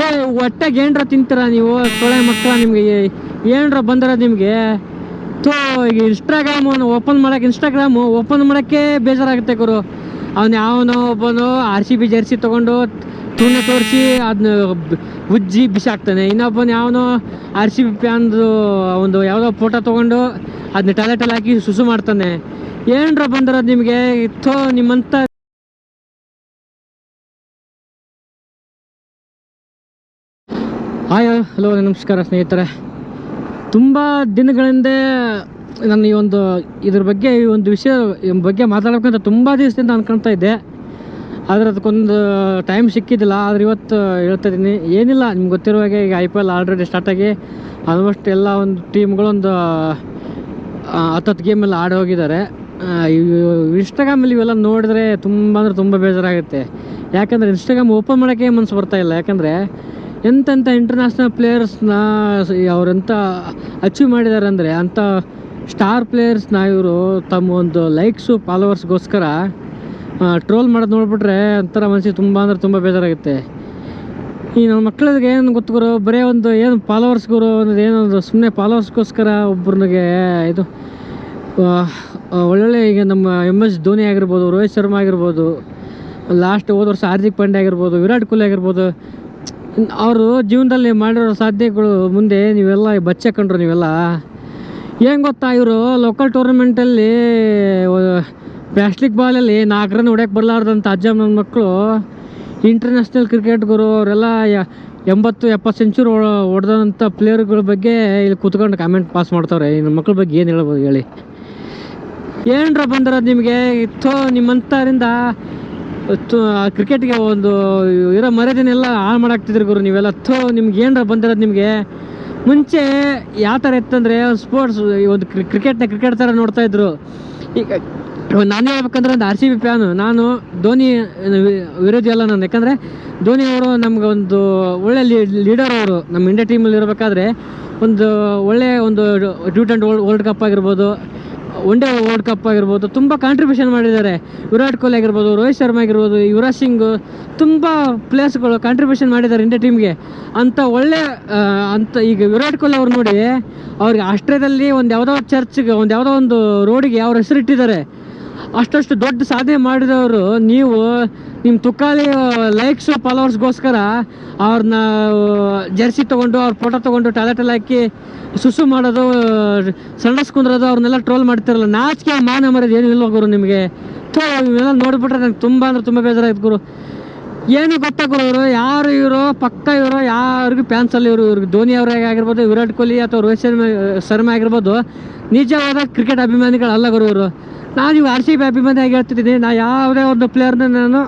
ಏ ಹೊಟ್ಟೆಗೆ ಏನ್ರ ತಿಂತೀರ ನೀವು? ಸೊಳೆ ಮಕ್ಕಳ ನಿಮ್ಗೆ ಏನ್ರ ಬಂದ್ರ ನಿಮ್ಗೆ? ಥೋ, ಈಗ ಇನ್ಸ್ಟಾಗ್ರಾಮ್ ಓಪನ್ ಮಾಡೋಕೆ ಇನ್ಸ್ಟಾಗ್ರಾಮು ಓಪನ್ ಮಾಡಕ್ಕೆ ಬೇಜಾರಾಗುತ್ತೆ ಗುರು. ಅವ್ನು ಯಾವನೋ ಒಬ್ಬನು ಆರ್ ಸಿ ಬಿ ಜೆರ್ಸಿ ತಗೊಂಡು ತುಣ್ಣ ತೋರಿಸಿ ಅದನ್ನ ಉಜ್ಜಿ ಬಿಸಾಕ್ತಾನೆ. ಇನ್ನೊಬ್ಬನು ಯಾವನೋ ಆರ್ ಸಿ ಬಿ ಪ್ಯಾನ್ದು ಒಂದು ಯಾವುದೋ ಫೋಟೋ ತೊಗೊಂಡು ಅದನ್ನ ಟಾಯ್ಲೆಟಲ್ಲಿ ಹಾಕಿ ಸುಸು ಮಾಡ್ತಾನೆ. ಏನ್ರ ಬಂದಿರೋದು ನಿಮಗೆ? ಥೋ ನಿಮ್ಮಂಥ ಹಲೋ, ನಮಸ್ಕಾರ ಸ್ನೇಹಿತರೆ. ತುಂಬ ದಿನಗಳಿಂದ ನಾನು ಈ ಒಂದು ಇದ್ರ ಬಗ್ಗೆ, ಈ ಒಂದು ವಿಷಯ ಬಗ್ಗೆ ಮಾತಾಡಬೇಕಂತ ತುಂಬ ದಿವಸದಿಂದ ಅನ್ಕೊಳ್ತಾ ಇದ್ದೆ. ಆದರೆ ಅದಕ್ಕೊಂದು ಟೈಮ್ ಸಿಕ್ಕಿದ್ದಿಲ್ಲ. ಆದರೆ ಇವತ್ತು ಹೇಳ್ತಾ ಇದ್ದೀನಿ. ಏನಿಲ್ಲ, ನಿಮ್ಗೆ ಗೊತ್ತಿರೋ ಹಾಗೆ ಈಗ I P L already start ಆಗಿ ಆಲ್ಮೋಸ್ಟ್ ಎಲ್ಲ ಒಂದು ಟೀಮ್ಗಳೊಂದು ಹತ್ತತ್ತು ಗೇಮೆಲ್ಲ ಆಡಿ ಹೋಗಿದ್ದಾರೆ. ಇನ್ಸ್ಟಾಗ್ರಾಮಲ್ಲಿ ಇವೆಲ್ಲ ನೋಡಿದ್ರೆ ತುಂಬ ಅಂದರೆ ತುಂಬ ಬೇಜಾರಾಗುತ್ತೆ. ಯಾಕಂದರೆ ಇನ್ಸ್ಟಾಗ್ರಾಮ್ ಓಪನ್ ಮಾಡೋಕ್ಕೆ ಮನಸ್ಸು ಬರ್ತಾಯಿಲ್ಲ ಯಾಕಂದರೆ ಎಂತೆಂಥ ಇಂಟರ್ನ್ಯಾಷನಲ್ ಪ್ಲೇಯರ್ಸ್ನ ಅವರೆಂಥ ಅಚೀವ್ ಮಾಡಿದ್ದಾರೆ ಅಂದರೆ ಅಂಥ ಸ್ಟಾರ್ ಪ್ಲೇಯರ್ಸ್ನ ಇವರು ತಮ್ಮ ಒಂದು ಲೈಕ್ಸು ಫಾಲೋವರ್ಸ್ಗೋಸ್ಕರ ಟ್ರೋಲ್ ಮಾಡೋದು ನೋಡಿಬಿಟ್ರೆ ಒಂಥರ ಮನಸ್ಸಿಗೆ ತುಂಬ ಅಂದರೆ ತುಂಬ ಬೇಜಾರಾಗುತ್ತೆ. ಈ ನಮ್ಮ ಮಕ್ಕಳಿಗೆ ಏನು ಗೊತ್ತು ಗುರು, ಬರೀ ಒಂದು ಏನು ಫಾಲೋವರ್ಸ್ ಗುರು ಅನ್ನೋದು ಏನೊಂದು ಸುಮ್ಮನೆ ಫಾಲೋವರ್ಸ್ಗೋಸ್ಕರ ಒಬ್ಬರಿಗೆ ಇದು ಒಳ್ಳೊಳ್ಳೆ ಈಗ ನಮ್ಮ ಎಂ ಎಸ್ ಧೋನಿ ಆಗಿರ್ಬೋದು, ರೋಹಿತ್ ಶರ್ಮಾ ಆಗಿರ್ಬೋದು ಲಾಸ್ಟ್ ಹೋದ ವರ್ಷ ಹಾರ್ದಿಕ್ ಪಾಂಡೆ ಆಗಿರ್ಬೋದು, ವಿರಾಟ್ ಕೊಹ್ಲಿ ಆಗಿರ್ಬೋದು ಅವರು ಜೀವನದಲ್ಲಿ ಮಾಡಿರೋ ಸಾಧ್ಯತೆಗಳು ಮುಂದೆ ನೀವೆಲ್ಲ ಬಚ್ಚೆ ಕಂಡ್ರು ನೀವೆಲ್ಲ. ಏನು ಗೊತ್ತಾ ಇವರು ಲೋಕಲ್ ಟೂರ್ನಮೆಂಟಲ್ಲಿ ಪ್ಲಾಸ್ಟಿಕ್ ಬಾಲಲ್ಲಿ ನಾಲ್ಕು ರನ್ ಹೊಡ್ಯಕ್ಕೆ ಬರಲಾರ್ದಂಥ ಅಜ್ಜ ನನ್ನ ಮಕ್ಕಳು ಇಂಟರ್ನ್ಯಾಷನಲ್ ಕ್ರಿಕೆಟ್ ಗುರು, ಅವರೆಲ್ಲ ಎಂಬತ್ತು, ಎಪ್ಪತ್ತು ಸೆಂಚುರಿ ಹೊಡೆದಂಥ ಪ್ಲೇಯರ್ಗಳ ಬಗ್ಗೆ ಇಲ್ಲಿ ಕೂತ್ಕೊಂಡು ಕಾಮೆಂಟ್ ಪಾಸ್ ಮಾಡ್ತಾವ್ರೆ. ನನ್ನ ಮಕ್ಳ ಬಗ್ಗೆ ಏನು ಹೇಳ್ಬೋದು ಹೇಳಿ. ಏನ್ರ ಬಂದಿರೋದು ನಿಮಗೆ? ಥೋ ನಿಮ್ಮಂಥರಿಂದ ಕ್ರಿಕೆಟ್ಗೆ ಒಂದು, ಇರೋ ಮರ್ಯಾದೆನೆಲ್ಲ ಹಾಳು ಮಾಡಾಕ್ತಿದ್ರು ಗುರು ನೀವೆಲ್ಲ. ಥೋ, ನಿಮ್ಗೆ ಏನರ ಬಂದಿರೋದು ನಿಮಗೆ. ಮುಂಚೆ ಯಾವ ಥರ ಇತ್ತಂದರೆ ಸ್ಪೋರ್ಟ್ಸ್ ಒಂದು ಕ್ರಿಕೆಟ್ನ ಕ್ರಿಕೆಟ್ ಥರ ನೋಡ್ತಾ ಇದ್ರು. ಈಗ ನಾನು ಹೇಳ್ಬೇಕಂದ್ರೆ ಒಂದು ಆರ್ ಸಿ ಬಿ ಫ್ಯಾನು. ನಾನು ಧೋನಿ, ವಿರೋಧಿ ಅಲ್ಲ ನಾನು. ಯಾಕಂದರೆ, ಧೋನಿ ಅವರು ನಮ್ಗೆ ಒಂದು ಒಳ್ಳೆ ಲೀಡರ್ ಅವರು. ನಮ್ಮ ಇಂಡಿಯಾ ಟೀಮಲ್ಲಿ ಇರಬೇಕಾದ್ರೆ, ಒಂದು ಒಳ್ಳೆ ಒಂದು ಟಿ ಟ್ವೆಂಟಿ ವರ್ಲ್ಡ್ ಕಪ್ ಆಗಿರ್ಬೋದು ಒನ್ ಡೇ ವರ್ಲ್ಡ್ ಕಪ್ ಆಗಿರ್ಬೋದು, ತುಂಬ ಕಾಂಟ್ರಿಬ್ಯೂಷನ್ ಮಾಡಿದ್ದಾರೆ. ವಿರಾಟ್ ಕೊಹ್ಲಿ ಆಗಿರ್ಬೋದು, ರೋಹಿತ್ ಶರ್ಮಾ ಆಗಿರ್ಬೋದು, ಯುವರಾಜ್ ಸಿಂಗ್, ತುಂಬ ಪ್ಲೇಯರ್ಸ್ಗಳು ಕಾಂಟ್ರಿಬ್ಯೂಷನ್ ಮಾಡಿದ್ದಾರೆ ಇಂಡಿಯಾ ಟೀಮ್ಗೆ ಅಂಥ ಒಳ್ಳೆ ಅಂತ ಈಗ ವಿರಾಟ್ ಕೊಹ್ಲಿ ಅವ್ರು ನೋಡಿ, ಅವ್ರಿಗೆ ಆಸ್ಟ್ರೇಲಿಯಾದಲ್ಲಿ ಒಂದು ಯಾವುದೋ ಚರ್ಚ್ಗೆ ಒಂದು ಯಾವುದೋ ಒಂದು ರೋಡಿಗೆ ಅವ್ರ ಹೆಸರಿಟ್ಟಿದ್ದಾರೆ. ಅಷ್ಟಷ್ಟು ದೊಡ್ಡ ಸಾಧನೆ ಮಾಡಿದವರು ನೀವು ನಿಮ್ಮ ತುಕಾಲಿ ಲೈಕ್ಸ್ ಫಾಲೋವರ್ಸ್ಗೋಸ್ಕರ ಅವ್ರನ್ನ ಜರ್ಸಿ ತೊಗೊಂಡು, ಅವ್ರ ಫೋಟೋ ತೊಗೊಂಡು ಟಾಯ್ಲೆಟಲ್ಲಿ ಹಾಕಿ ಸುಸು ಮಾಡೋದು ಸಂಡಸ್ ಕುಂದ್ರೋದು ಅವ್ರನ್ನೆಲ್ಲ ಟ್ರೋಲ್ ಮಾಡ್ತಿರಲ್ಲ. ನಾಚಿಕೆ, ಮಾನ ಮರೋದು ಏನು ಇಲ್ಲ ಗುರು ನಿಮಗೆ? ತೋ ಇವೆಲ್ಲ ನೋಡಿಬಿಟ್ರೆ ನಂಗೆ ತುಂಬ ಅಂದ್ರೆ ತುಂಬ ಬೇಜಾರಾಯ್ತು ಗುರು. ಏನು ಗೊತ್ತಾ ಗುರು ಇವರು ಯಾರು ಇವರು? ಪಕ್ಕ ಇವರು? ಯಾರಿಗೂ ಫ್ಯಾನ್ಸಲ್ಲಿ ಇವರು? ಇವ್ರಿಗೆ ಧೋನಿ ಅವರೇ ಆಗಿರ್ಬೋದು, ವಿರಾಟ್ ಕೊಹ್ಲಿ ಅಥವಾ ರೋಹಿತ್ ಶರ್ಮಾ ಶರ್ಮಾ ಆಗಿರ್ಬೋದು, ನಿಜವಾದ ಕ್ರಿಕೆಟ್ ಅಭಿಮಾನಿಗಳಲ್ಲ ಗುರು ಇವರು. ನಾನು ಇವು ಆರ್ ಸಿ ಬಿ ಅಭಿಮಾನಿಯಾಗಿ ಹೇಳ್ತಿದ್ದೀನಿ. ನಾ ಯಾವುದೇ ಒಂದು ಪ್ಲೇಯರ್ನ ನಾನು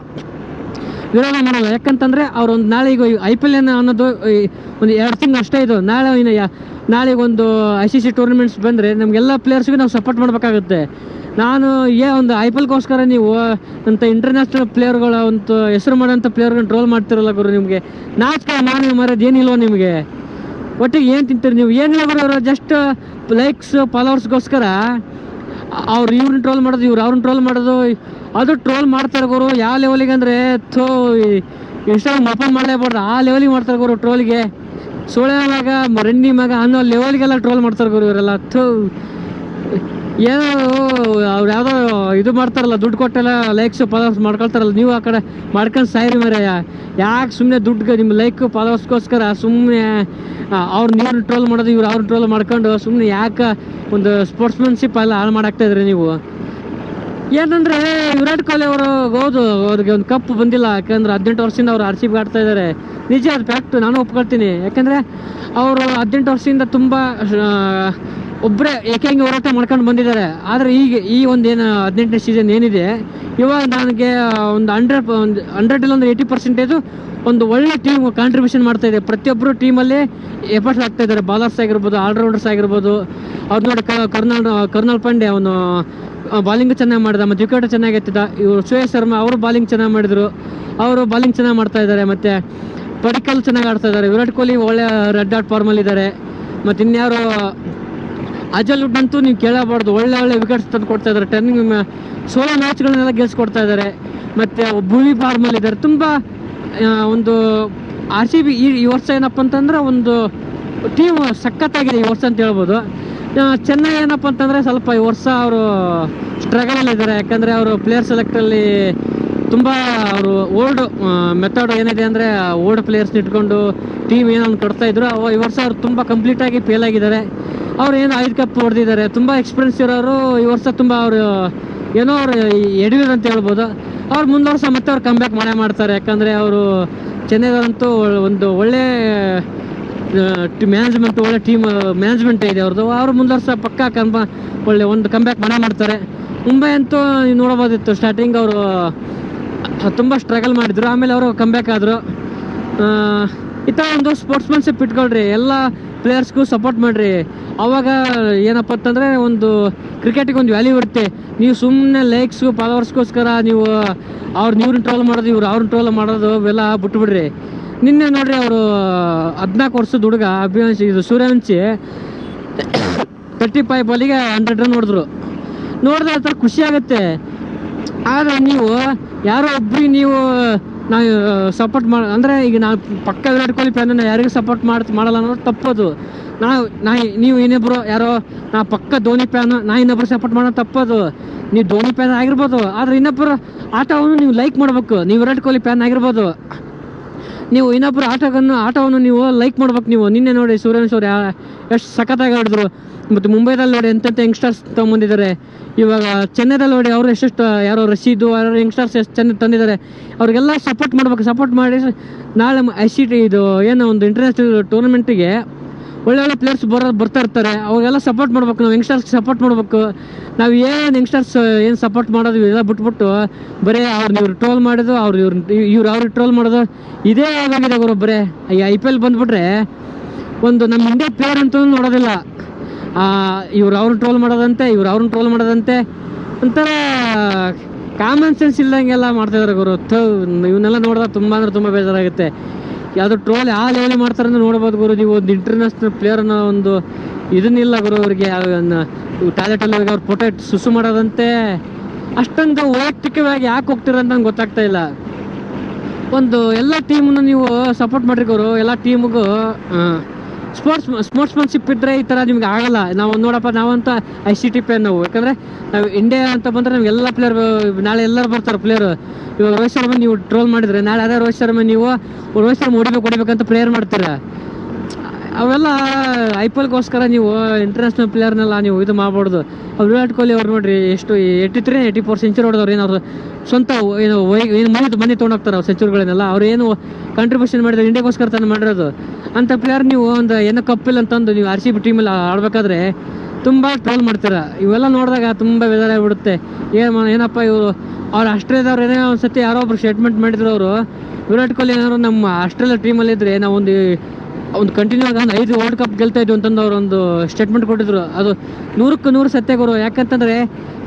ವಿರೋಧ ಮಾಡಲ್ಲ. ಯಾಕಂತಂದರೆ ಅವ್ರು ಒಂದು ನಾಳೆ ಈಗ ಐ ಪಿ ಎಲ್ ಅನ್ನೋದು ಒಂದು ಎರಡು ತಿಂಗಳು ಅಷ್ಟೇ ಇದು. ನಾಳೆ ಇನ್ನು ನಾಳೆಗೆ ಒಂದು ಐ ಸಿ ಸಿ ಟೂರ್ನಮೆಂಟ್ಸ್ ಬಂದರೆ ನಮಗೆಲ್ಲ ಪ್ಲೇಯರ್ಸ್ಗೂ ನಾವು ಸಪೋರ್ಟ್ ಮಾಡಬೇಕಾಗುತ್ತೆ. ನಾನು ಏ ಒಂದು ಐ ಪಿ ಎಲ್ಗೋಸ್ಕರ ನೀವು ಅಂತ ಇಂಟರ್ನ್ಯಾಷನಲ್ ಪ್ಲೇಯರ್ಗಳ ಒಂದು ಹೆಸರು ಮಾಡೋಂಥ ಪ್ಲೇಯರ್ಗಳನ್ನ ಟ್ರೋಲ್ ಮಾಡ್ತಿರಲ್ಲ ಗುರು ನಿಮಗೆ. ನಾಚಿಕೆ ಮಾನವ ಮರೋದು ಏನಿಲ್ವೋ ನಿಮಗೆ? ಒಟ್ಟಿಗೆ ಏನು ತಿಂತೀರಿ ನೀವು? ಗುರು ಅವರು ಜಸ್ಟ್ ಲೈಕ್ಸ್ ಫಾಲೋವರ್ಸ್ಗೋಸ್ಕರ ಅವ್ರು ಇವ್ರನ್ನ ಟ್ರೋಲ್ ಮಾಡೋದು, ಇವ್ರು ಅವ್ರನ್ನ ಟ್ರೋಲ್ ಮಾಡೋದು, ಅದು ಟ್ರೋಲ್ ಮಾಡ್ತಾರೆ ಗುರು. ಯಾವ ಲೆವೆಲಿಗೆ ಅಂದರೆ, ಥೋ ಇನ್ಸ್ಟಾಗ್ರಾಮ್ ಓಪನ್ ಮಾಡಲೇಬಾರ್ದು. ಆ ಲೆವೆಲಿಗೆ ಮಾಡ್ತಾರೆ ಗುರು ಟ್ರೋಲ್ಗೆ ಸೋಳೆ ಮಗ ರಂಡಿ ಮಗ ಅನ್ನೋ ಲೆವೆಲ್ಗೆಲ್ಲ ಟ್ರೋಲ್ ಮಾಡ್ತಾರೆ ಗುರು ಇವರೆಲ್ಲ. ಥೋ ಏನೋ ಅವ್ರು ಯಾವುದೋ ಇದು ಮಾಡ್ತಾರಲ್ಲ, ದುಡ್ಡು ಕೊಟ್ಟೆಲ್ಲ ಲೈಕ್ಸ್ ಫಾಲೋವರ್ಸ್ ಮಾಡ್ಕೊಳ್ತಾರಲ್ಲ, ನೀವು ಆ ಕಡೆ ಮಾಡ್ಕೊಂಡು ಸಾಯ್ರಿ ಮರ ಯಾಕೆ ಸುಮ್ಮನೆ ದುಡ್ಡು ನಿಮ್ಮ ಲೈಕ್ ಫಾಲೋವರ್ಸ್ಗೋಸ್ಕರ ಸುಮ್ಮನೆ ಅವ್ರು ನೀವು ಟ್ರೋಲ್ ಮಾಡೋದು, ಇವ್ರು ಅವ್ರು ಟ್ರೋಲ್ ಮಾಡ್ಕೊಂಡು ಸುಮ್ಮನೆ ಯಾಕೆ ಒಂದು ಸ್ಪೋರ್ಟ್ಸ್ಮನ್ಶಿಪ್ ಎಲ್ಲ ಹಾಳು ಮಾಡಾಕ್ತಾ ಇದ್ರಿ ನೀವು? ಏನಂದ್ರೆ, ವಿರಾಟ್ ಕೊಹ್ಲಿ ಅವರು ಹೌದು, ಅವ್ರಿಗೆ ಒಂದು ಕಪ್ ಬಂದಿಲ್ಲ, ಯಾಕಂದ್ರೆ ಹದಿನೆಂಟು ವರ್ಷದಿಂದ ಅವ್ರು ಆರ್ ಸಿ ಬಿ ಆಡ್ತಾ ಇದ್ದಾರೆ ನಿಜ, ಅದು ಫ್ಯಾಕ್ಟ್ ನಾನು ಒಪ್ಕೊಳ್ತೀನಿ. ಯಾಕಂದ್ರೆ, ಅವರು ಹದಿನೆಂಟು ವರ್ಷದಿಂದ ತುಂಬ ಒಬ್ಬರೇ ಏಕಾಂಗಿ ಹೋರಾಟ ಮಾಡ್ಕೊಂಡು ಬಂದಿದ್ದಾರೆ. ಆದರೆ ಈಗ ಈ ಒಂದು ಏನು ಹದಿನೆಂಟನೇ ಸೀಸನ್ ಏನಿದೆ, ಇವಾಗ ನನಗೆ ಒಂದು ಹಂಡ್ರೆಡ್ ಒಂದು ಹಂಡ್ರೆಡ್ ಇಲ್ಲ ಒಂದು ಏಯ್ಟಿ ಪರ್ಸೆಂಟೇಜು ಒಂದು ಒಳ್ಳೆ ಟೀಮ್ ಕಾಂಟ್ರಿಬ್ಯೂಷನ್ ಮಾಡ್ತಾ ಇದೆ. ಪ್ರತಿಯೊಬ್ಬರು ಟೀಮಲ್ಲಿ ಎಫರ್ಟ್ಸ್ ಆಗ್ತಾ ಇದ್ದಾರೆ. ಬಾಲರ್ಸ್ ಆಗಿರ್ಬೋದು ಆಲ್ರೌಂಡರ್ಸ್ ಆಗಿರ್ಬೋದು. ಅವ್ರು ನೋಡಿ ಕರ್ನಾಲ್ ಕರ್ನಾಲ್ ಪಾಂಡೆ ಅವನು ಬಾಲಿಂಗ್ ಚೆನ್ನಾಗಿ ಮಾಡಿದ, ಮತ್ತು ವಿಕೆಟ್ ಚೆನ್ನಾಗಿ ಎತ್ತಿದ. ಇವರು ಸುಯೇಶ್ ಶರ್ಮಾ, ಅವರು ಬಾಲಿಂಗ್ ಚೆನ್ನಾಗಿ ಮಾಡಿದರು. ಅವರು ಬಾಲಿಂಗ್ ಚೆನ್ನಾಗಿ ಮಾಡ್ತಾ ಇದ್ದಾರೆ, ಮತ್ತು ಪಡಿಕಲ್ ಚೆನ್ನಾಗಿ ಆಡ್ತಾ ಇದ್ದಾರೆ. ವಿರಾಟ್ ಕೊಹ್ಲಿ ಒಳ್ಳೆ ರೆಡ್ ಆಟ್ ಫಾರ್ಮಲ್ಲಿದ್ದಾರೆ ಮತ್ತು ಇನ್ಯಾರು ಅಜಲ್ ಅಂತೂ ನೀವು ಕೇಳಬಾರ್ದು. ಒಳ್ಳೆ ಒಳ್ಳೆ ವಿಕೆಟ್ಸ್ ತಂದು ಕೊಡ್ತಾ ಇದ್ದಾರೆ. ಟೆನ್ ಸೋಲೋ ಮ್ಯಾಚ್ಗಳನ್ನೆಲ್ಲ ಗೆಲ್ಸ್ಕೊಡ್ತಾ ಇದ್ದಾರೆ. ಮತ್ತು ಭೂಮಿ ಫಾರ್ಮಲ್ಲಿ ಇದ್ದಾರೆ. ತುಂಬ ಒಂದು ಆರ್ ಸಿ ಬಿ ಈ ವರ್ಷ ಏನಪ್ಪ ಅಂತಂದ್ರೆ ಒಂದು ಟೀಮ್ ಸಖತ್ತಾಗಿದೆ ಈ ವರ್ಷ ಅಂತ ಹೇಳ್ಬೋದು. ಚೆನ್ನೈ ಏನಪ್ಪ ಅಂತಂದರೆ ಸ್ವಲ್ಪ ಈ ವರ್ಷ ಅವರು ಸ್ಟ್ರಗಲಲ್ಲಿ ಇದ್ದಾರೆ. ಯಾಕಂದರೆ ಅವರು ಪ್ಲೇಯರ್ ಸೆಲೆಕ್ಟಲ್ಲಿ ತುಂಬ ಅವರು ಓಲ್ಡ್ ಮೆಥಡ್ ಏನಿದೆ ಅಂದರೆ ಓಲ್ಡ್ ಪ್ಲೇಯರ್ಸ್ನ ಇಟ್ಕೊಂಡು ಟೀಮ್ ಏನೋ ಕೊಡ್ತಾಯಿದ್ರು ಕೊಡ್ತಾ ಇದ್ರು. ಈ ವರ್ಷ ಅವ್ರು ತುಂಬ ಕಂಪ್ಲೀಟಾಗಿ ಫೇಲ್ ಆಗಿದ್ದಾರೆ. ಅವ್ರು ಏನು ಐದು ಕಪ್ ಹೊಡೆದಿದ್ದಾರೆ. ತುಂಬ ಎಕ್ಸ್ಪೀರಿಯನ್ಸ್ ಇರೋರು, ಈ ವರ್ಷ ತುಂಬ ಅವರು, ಏನೋ ಅವ್ರು ಎಡವಿದ್ರು ಅಂತ ಹೇಳ್ಬೋದು. ಅವ್ರು ಮುಂದೆ ವರ್ಷ ಮತ್ತೆ ಅವ್ರು ಕಮ್ಬ್ಯಾಕ್ ಮನೆ ಮಾಡ್ತಾರೆ. ಯಾಕಂದರೆ ಅವರು ಚೆನ್ನೈದವರಂತೂ ಒಂದು ಒಳ್ಳೆ ಮ್ಯಾನೇಜ್ಮೆಂಟ್ ಒಳ್ಳೆ ಟೀಮ್ ಮ್ಯಾನೇಜ್ಮೆಂಟ್ ಇದೆ ಅವ್ರದ್ದು ಅವರು ವರ್ಷ ಪಕ್ಕ ಕಂಬ, ಒಳ್ಳೆ ಒಂದು ಕಂಬ್ಯಾಕ್ ಮನೆ ಮಾಡ್ತಾರೆ. ಮುಂಬೈ ಅಂತೂ ನೀವು ನೋಡಬಹುದಿತ್ತು ಸ್ಟಾರ್ಟಿಂಗ್ ಅವರು ತುಂಬ ಸ್ಟ್ರಗಲ್ ಮಾಡಿದರು. ಆಮೇಲೆ ಅವರು ಕಂಬ್ಯಾಕ್ ಆದರು. ಈ ಥರ ಒಂದು ಸ್ಪೋರ್ಟ್ಸ್ಮನ್ಶಿಪ್ ಇಟ್ಕೊಳ್ರಿ. ಎಲ್ಲ ಪ್ಲೇಯರ್ಸ್ಗೂ ಸಪೋರ್ಟ್ ಮಾಡಿರಿ. ಅವಾಗ ಏನಪ್ಪ ಅಂತಂದರೆ ಒಂದು ಕ್ರಿಕೆಟಿಗೆ ಒಂದು ವ್ಯಾಲ್ಯೂ ಇರುತ್ತೆ. ನೀವು ಸುಮ್ಮನೆ ಲೈಕ್ಸು ಫಾಲೋವರ್ಸ್ಗೋಸ್ಕರ ನೀವು ಅವ್ರು ಇವ್ರನ್ನ ಟ್ರೋಲ್ ಮಾಡೋದು, ಇವ್ರು ಅವ್ರನ್ನ ಟ್ರೋಲ್ ಮಾಡೋದು ಇವೆಲ್ಲ ಬಿಟ್ಬಿಡ್ರಿ. ನಿನ್ನೆ ನೋಡ್ರಿ ಅವರು ಹದಿನಾಲ್ಕು ವರ್ಷದ ಹುಡುಗ ಅಭಿವಂಶಿ ಇದು ಸೂರ್ಯವಂಶಿ ತರ್ಟಿ ಫೈವ್ ಬಾಲಿಗೆ ಹಂಡ್ರೆಡ್ ರನ್ ಹೊಡೆದ್ರು. ನೋಡಿದ್ರೆ ಆ ಥರ ಖುಷಿ ಆಗುತ್ತೆ. ಆದರೆ ನೀವು ಯಾರೋ ಒಬ್ರಿಗೆ ನೀವು ನಾವು ಸಪೋರ್ಟ್ ಮಾಡಿ, ಅಂದರೆ ಈಗ ನಾವು ಪಕ್ಕ ವಿರಾಟ್ ಕೊಹ್ಲಿ ಫ್ಯಾನ್ ಯಾರಿಗೂ ಸಪೋರ್ಟ್ ಮಾಡ್, ಮಾಡಲ್ಲ ಅನ್ನೋದು ತಪ್ಪದು. ನಾವು ನಾ, ನೀವು ಇನ್ನೊಬ್ರು ಯಾರೋ, ನಾ ಪಕ್ಕ ಧೋನಿ ಫ್ಯಾನ್ ನಾ ಇನ್ನೊಬ್ರು ಸಪೋರ್ಟ್ ಮಾಡೋದು ತಪ್ಪದು. ನೀವು ಧೋನಿ ಫ್ಯಾನ್ ಆಗಿರ್ಬೋದು, ಆದರೆ ಇನ್ನೊಬ್ಬರು ಆಟವನ್ನು ನೀವು ಲೈಕ್ ಮಾಡಬೇಕು. ನೀವು ವಿರಾಟ್ ಕೊಹ್ಲಿ ಫ್ಯಾನ್ ಆಗಿರ್ಬೋದು. ನೀವು ಇನ್ನೊಬ್ಬರು ಆಟಗನ್ನು, ಆಟವನ್ನು ನೀವು ಲೈಕ್ ಮಾಡ್ಬೇಕು ನೀವು. ನಿನ್ನೆ ನೋಡಿ ಸೂರ್ಯನ ಅವ್ರು ಎಷ್ಟು ಸಖತ್ತಾಗಿ ಆಡಿದ್ರು. ಮತ್ತು ಮುಂಬೈದಲ್ಲಿ ನೋಡಿ ಎಂತೆಂಥ ಯಂಗ್ಸ್ಟರ್ಸ್ ತೊಗೊಂಬಂದಿದ್ದಾರೆ. ಇವಾಗ ಚೆನ್ನೈದಲ್ಲಿ ನೋಡಿ ಅವರು ಎಷ್ಟೆಷ್ಟು, ಯಾರೋ ರಶೀದು, ಯಾರೋ ಯಂಗ್ಸ್ಟರ್ಸ್ ಎಷ್ಟು ಚೆನ್ನ ತಂದಿದ್ದಾರೆ. ಅವ್ರಿಗೆಲ್ಲ ಸಪೋರ್ಟ್ ಮಾಡ್ಬೇಕು ಸಪೋರ್ಟ್ ಮಾಡಿ. ನಾಳೆ ಐ ಸಿ ಟಿ ಇದು ಏನೋ ಒಂದು ಇಂಟರ್ನ್ಯಾಷನಲ್ ಟೂರ್ನಮೆಂಟಿಗೆ ಒಳ್ಳೆ ಒಳ್ಳೆ ಪ್ಲೇಯರ್ಸ್ ಬರೋ, ಬರ್ತಾ ಇರ್ತಾರೆ. ಅವಾಗೆಲ್ಲ ಸಪೋರ್ಟ್ ಮಾಡ್ಬೇಕು. ನಾವು ಯಂಗ್ಸ್ಟರ್ಸ್ ಸಪೋರ್ಟ್ ಮಾಡ್ಬೇಕು. ನಾವು ಏನು ಯಂಗ್ಸ್ಟರ್ಸ್ ಏನು ಸಪೋರ್ಟ್ ಮಾಡೋದು ಇವೆಲ್ಲ ಬಿಟ್ಬಿಟ್ಟು ಬರೀ ಅವ್ರನ್ನ ಇವ್ರು ಟ್ರೋಲ್ ಮಾಡೋದು, ಅವ್ರು ಇವ್ರು ಇವ್ರು ಅವ್ರಿಗೆ ಟ್ರೋಲ್ ಮಾಡೋದು. ಇದೇ ಆಗಿದೆ ಗುರು ಬರೇ ಈ ಐ ಪಿ ಎಲ್ ಬಂದುಬಿಟ್ರೆ ಒಂದು ನಮ್ಮ ಇಂಡಿಯಾ ಪ್ಲೇಯರ್ ಅಂತ ನೋಡೋದಿಲ್ಲ. ಇವ್ರು ಅವ್ರನ್ನ ಟ್ರೋಲ್ ಮಾಡೋದಂತೆ, ಇವ್ರು ಅವ್ರನ್ನ ಟ್ರೋಲ್ ಮಾಡೋದಂತೆ. ಒಂಥರ ಕಾಮನ್ ಸೆನ್ಸ್ ಇಲ್ದಂಗೆಲ್ಲ ಮಾಡ್ತಾಯಿದ್ದಾರೆ ಗುರು. ಇವನ್ನೆಲ್ಲ ನೋಡಿದ್ರೆ ತುಂಬ ಅಂದರೆ ತುಂಬ ಬೇಜಾರಾಗುತ್ತೆ. ಯಾವುದು ಟ್ರೋಲ್ ಯಾವ ಲೆವೆಲ್ ಮಾಡ್ತಾರೆ ಅಂತ ನೋಡ್ಬೋದು ಗುರು ನೀವು ಒಂದು ಇಂಟರ್ನ್ಯಾಷನಲ್ ಪ್ಲೇಯರ್ನ ಒಂದು ಇದನ್ನಿಲ್ಲ ಗುರು ಅವ್ರಿಗೆ. ಟ್ಯಾಲೆಂಟ್ ಅಲ್ಲಿ ಅವ್ರು ಫೋಟೋ ಸುಸು ಮಾಡೋದಂತೆ. ಅಷ್ಟೊಂದು ವೈಯಕ್ತಿಕವಾಗಿ ಯಾಕೆ ಹೋಗ್ತೀರ ಅಂತ ನಂಗೆ ಗೊತ್ತಾಗ್ತಾ ಇಲ್ಲ. ಒಂದು ಎಲ್ಲ ಟೀಮನ್ನು ನೀವು ಸಪೋರ್ಟ್ ಮಾಡ್ರಿ ಗುರು, ಎಲ್ಲ ಟೀಮ್ಗೂ ಸ್ಪೋರ್ಟ್ಸ್ ಸ್ಪೋರ್ಟ್ಸ್ಮನ್ಶಿಪ್ ಇದ್ದರೆ ಈ ಥರ ನಿಮ್ಗೆ ಆಗಲ್ಲ. ನಾವು ನೋಡಪ್ಪ, ನಾವಂತ ಐ ಸಿ ಟಿ ಪ್ಲೇಯರ್ ನಾವು. ಯಾಕಂದರೆ ನಾವು ಇಂಡಿಯಾ ಅಂತ ಬಂದರೆ ನಮ್ಗೆ ಎಲ್ಲ ಪ್ಲೇಯರ್ ನಾಳೆ ಎಲ್ಲರೂ ಬರ್ತಾರೆ ಪ್ಲೇಯರು ಇವಾಗ ರೋಹಿತ್ ಶರ್ಮಾ ನೀವು ಟ್ರೋಲ್ ಮಾಡಿದ್ರೆ ನಾಳೆ ಅದೇ ರೋಹಿತ್ ಶರ್ಮಾ ನೀವು, ರೋಹಿತ್ ಶರ್ಮಾ ಹೊಡಿಬೇಕು ಹೊಡಿಬೇಕಂತ ಪ್ಲೇಯರ್ ಮಾಡ್ತೀರಾ? ಅವೆಲ್ಲ ಐ ಪಿ ಎಲ್ಗೋಸ್ಕರ ನೀವು ಇಂಟರ್ನ್ಯಾಷನಲ್ ಪ್ಲೇಯರ್ನೆಲ್ಲ ನೀವು ಇದು ಮಾಡ್ಬಾರ್ದು. ಅವ್ರು ವಿರಾಟ್ ಕೊಹ್ಲಿ ಅವ್ರು ನೋಡ್ರಿ, ಎಷ್ಟು eighty three eighty four century ಹೊಡೆದವ್ರು ಏನು ಅವ್ರು ಸ್ವಂತ ಏನು ವೈ- ಏನು ಮನೆ ಮನೆ ತೊಗೊಂಡೋಗ್ತಾರೆ ಅವ್ರು ಸೆಂಚುರಿಗಳನ್ನೆಲ್ಲ ಅವ್ರು ಏನು ಕಾಂಟ್ರಿಬ್ಯೂಷನ್ ಮಾಡಿದ್ರೆ ಇಂಡಿಯಾಗೋಸ್ಕರ ತಾನು ಮಾಡಿರೋದು. ಅಂಥ ಪ್ಲೇಯರ್ ನೀವು ಒಂದು ಏನೋ ಕಪ್ಪಿಲ್ಲ ಅಂತಂದು ನೀವು ಆರ್ ಸಿ ಬಿ ಟೀಮಲ್ಲಿ ಆಡ್ಬೇಕಾದ್ರೆ ತುಂಬ ಟ್ರೋಲ್ ಮಾಡ್ತೀರ. ಇವೆಲ್ಲ ನೋಡಿದಾಗ ತುಂಬ ಬೇಜಾರಾಗ್ಬಿಡುತ್ತೆ ಏನು ಏನಪ್ಪ ಇವರು? ಅವ್ರು ಆಸ್ಟ್ರೇಲಿಯಾದವ್ರು ಏನೇ ಒಂದು ಸತಿ ಯಾರೋ ಒಬ್ರು ಸ್ಟೇಟ್ಮೆಂಟ್ ಮಾಡಿದ್ರು ಅವರು, ವಿರಾಟ್ ಕೊಹ್ಲಿ ಏನಾದ್ರು ನಮ್ಮ ಆಸ್ಟ್ರೇಲಿಯಾ ಟೀಮಲ್ಲಿದ್ದರೆ ನಾವೊಂದು ನಾವು ಒಂದು ಕಂಟಿನ್ಯೂ ಆಗಿ ಐದು ವರ್ಲ್ಡ್ ಕಪ್ ಗೆಲ್ತಾ ಇದ್ವಿ ಅಂತಂದು ಅವರೊಂದು ಸ್ಟೇಟ್ಮೆಂಟ್ ಕೊಟ್ಟಿದ್ರು. ಅದು ನೂರಕ್ಕೆ ನೂರು ಸತ್ಯ ಗುರು. ಯಾಕಂತಂದರೆ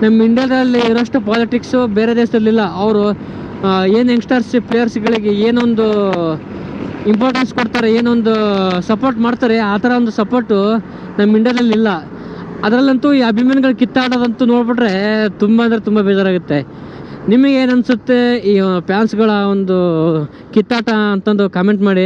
ನಮ್ಮ ಇಂಡಿಯಾದಲ್ಲಿ ಇರೋಷ್ಟು ಪಾಲಿಟಿಕ್ಸು ಬೇರೆ ದೇಶದಲ್ಲಿಲ್ಲ ಅವರು ಏನು ಯಂಗ್ಸ್ಟರ್ಸ್ ಪ್ಲೇಯರ್ಸ್ಗಳಿಗೆ ಏನೊಂದು ಇಂಪಾರ್ಟೆನ್ಸ್ ಕೊಡ್ತಾರೆ, ಏನೊಂದು ಸಪೋರ್ಟ್ ಮಾಡ್ತಾರೆ, ಆ ಥರ ಒಂದು ಸಪೋರ್ಟು ನಮ್ಮ ಇಂಡಿಯಾದಲ್ಲಿ ಇಲ್ಲ. ಅದರಲ್ಲಂತೂ ಈ ಅಭಿಮಾನಿಗಳು ಕಿತ್ತಾಡೋದಂತೂ ನೋಡ್ಬಿಟ್ರೆ ತುಂಬ ಅಂದರೆ ತುಂಬ ಬೇಜಾರಾಗುತ್ತೆ. ನಿಮಗೆ ಏನು ಅನಿಸುತ್ತೆ? ಈ ಫ್ಯಾನ್ಸ್ಗಳ ಒಂದು ಕಿತ್ತಾಟ ಅಂತಂದು ಕಾಮೆಂಟ್ ಮಾಡಿ.